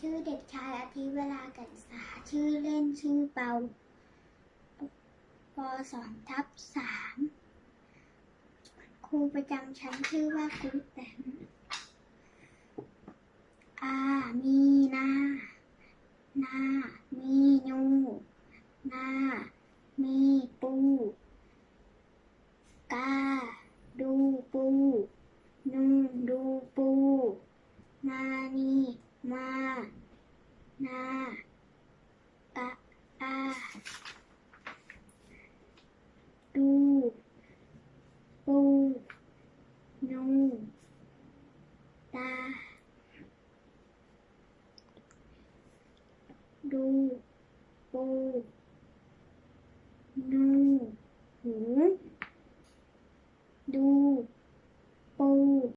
ชื่อเด็กชายอาทิเวลากันสา ชื่อเล่นชื่อเปาปสองทับสาม ครูประจำชั้นชื่อว่าครูแตงอามีนานา มีนูนา มีปู กา ดูปู นูดูปู นานีมา ดูปูดูหูดู